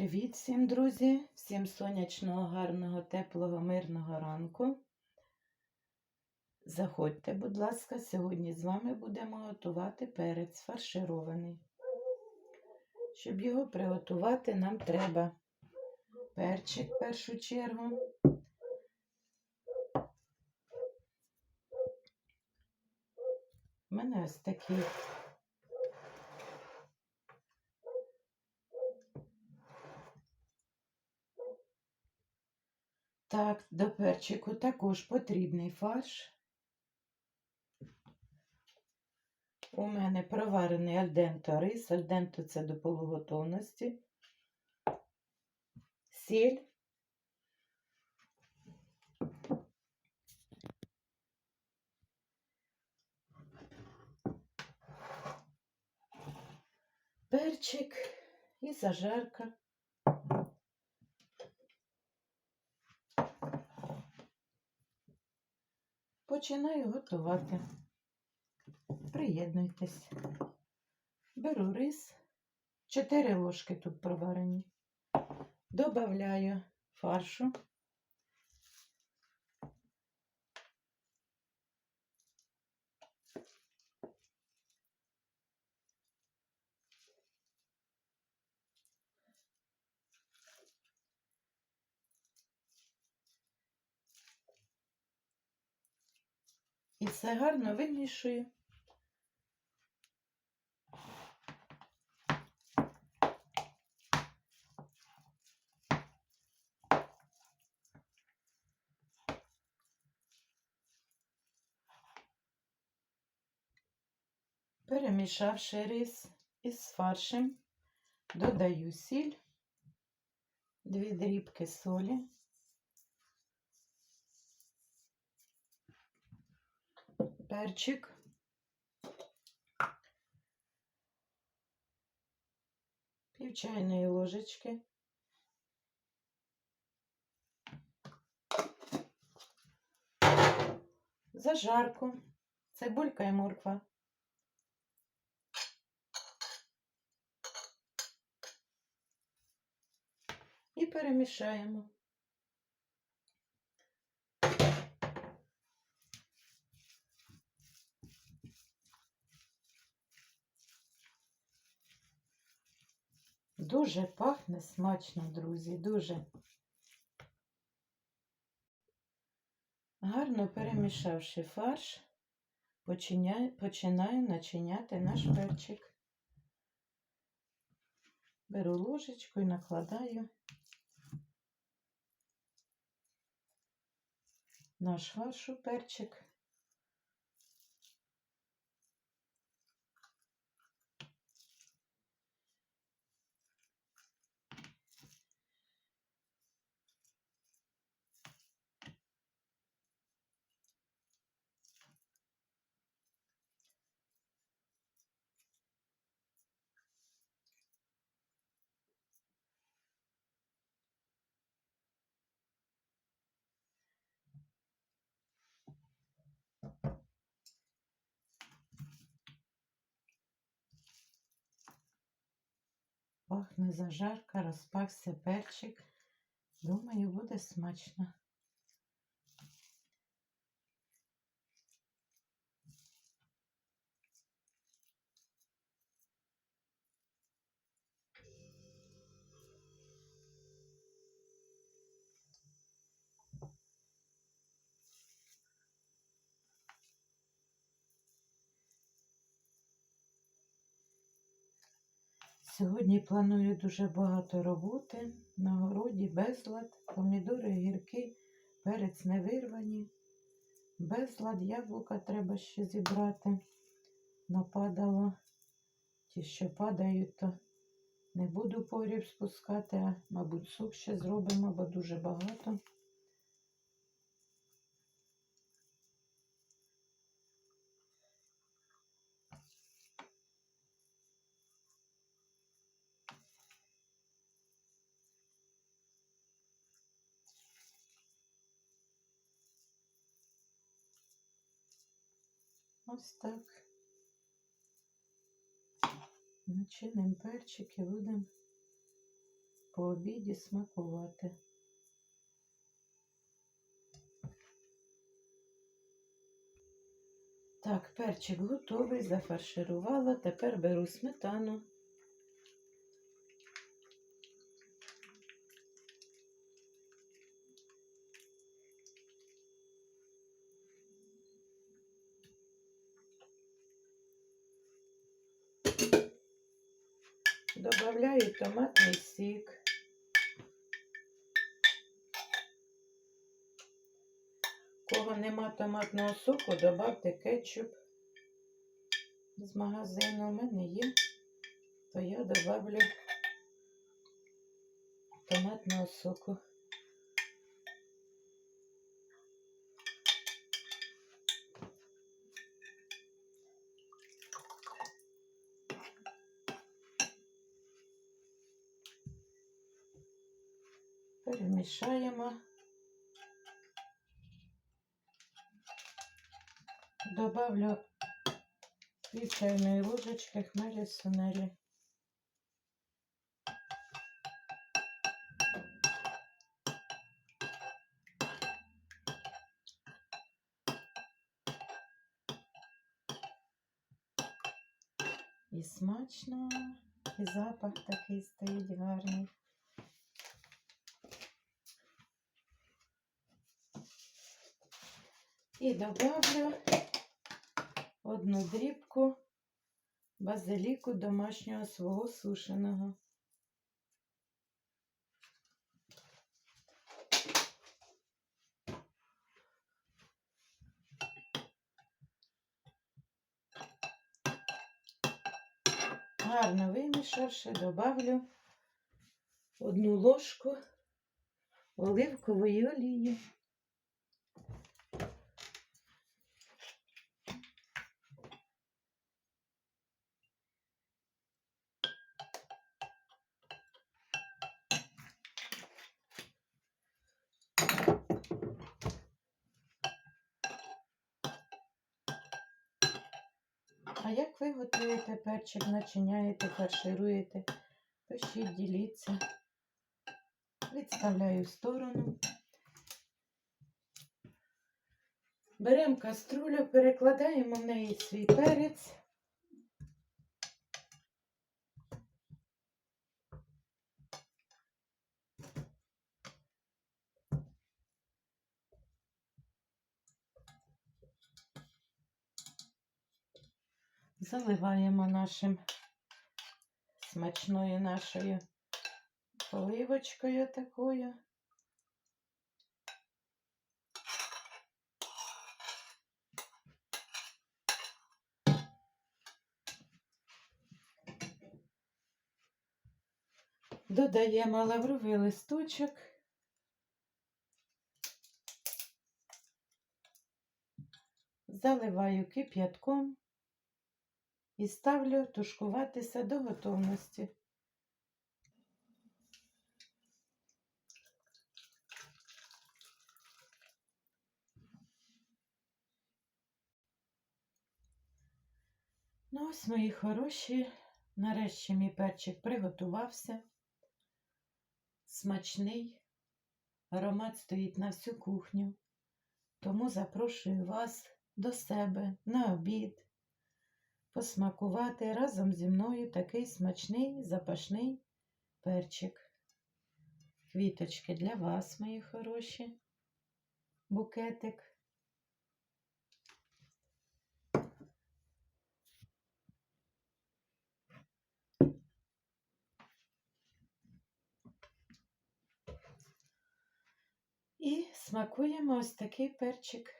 Привіт всім, друзі! Всім сонячного, гарного, теплого, мирного ранку. Заходьте, будь ласка, сьогодні з вами будемо готувати перець фарширований. Щоб його приготувати, нам треба перчик в першу чергу. У мене ось такий Так, до перчику також потрібний фарш. У мене проварений альденто рис. Альденто це до полуготовності. Сіль. Перчик і зажарка. Починаю готувати. Приєднуйтесь. Беру рис, 4 ложки тут проварені. Добавляю фаршу. І все гарно вимішую. Перемішавши рис із фаршем, додаю сіль, дві дрібки солі. Перчик. Пів чайної ложечки. Зажарку, цибулька і морква. І перемішаємо. Дуже пахне смачно, друзі, дуже. Гарно перемішавши фарш, починаю начиняти наш перчик. Беру ложечку і накладаю наш фарш у перчик. Пахне зажарка, розпався перчик. Думаю, буде смачно. Сьогодні планую дуже багато роботи. На городі безлад, помідори гірки, перець не вирвані. Безлад яблука треба ще зібрати. Нападало. Ті, що падають, то не буду погріб спускати, а, мабуть, суп ще зробимо, бо дуже багато. Ось так. Начинимо перчик і будемо по обіді смакувати. Так, перчик готовий, зафарширувала. Тепер беру сметану. Добавляю томатний сік. Кого нема томатного соку, добавте кетчуп з магазину. У мене є, то я добавлю томатного соку. Перемішаємо. Добавлю пів чайної ложечки хмелі сунелі. І смачно, і запах такий стоїть гарний. І добавлю одну дрібку базиліку домашнього свого сушеного. Гарно вимішавши, добавлю одну ложку оливкової олії. А як ви готуєте перчик, начиняєте, фаршируєте? Пишіть, діліться. Відставляю в сторону. Беремо каструлю, перекладаємо в неї свій перець. Заливаємо нашим смачною нашою поливочкою такою. Додаємо лавровий листочок. Заливаю кип'ятком і ставлю тушкуватися до готовності. Ну ось, мої хороші, нарешті мій перчик приготувався. Смачний, аромат стоїть на всю кухню. Тому запрошую вас до себе на обід посмакувати разом зі мною такий смачний запашний перчик. Квіточки для вас, мої хороші, букетик. І смакуємо ось такий перчик.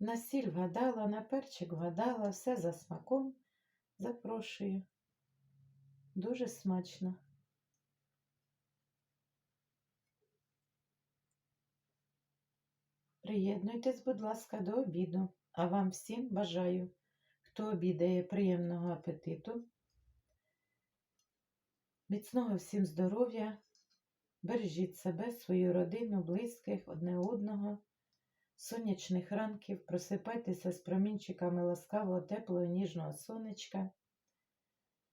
На сіль вгадала, на перчик вгадала, все за смаком. Запрошую. Дуже смачно. Приєднуйтесь, будь ласка, до обіду. А вам всім бажаю, хто обідає приємного апетиту. Міцного всім здоров'я. Бережіть себе, свою родину, близьких, одне одного. Сонячних ранків, просипайтеся з промінчиками ласкавого, теплого, ніжного сонечка.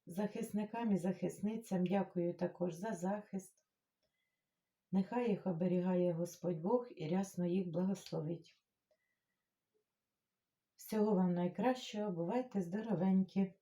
Захисникам і захисницям дякую також за захист. Нехай їх оберігає Господь Бог і рясно їх благословить. Всього вам найкращого, бувайте здоровенькі!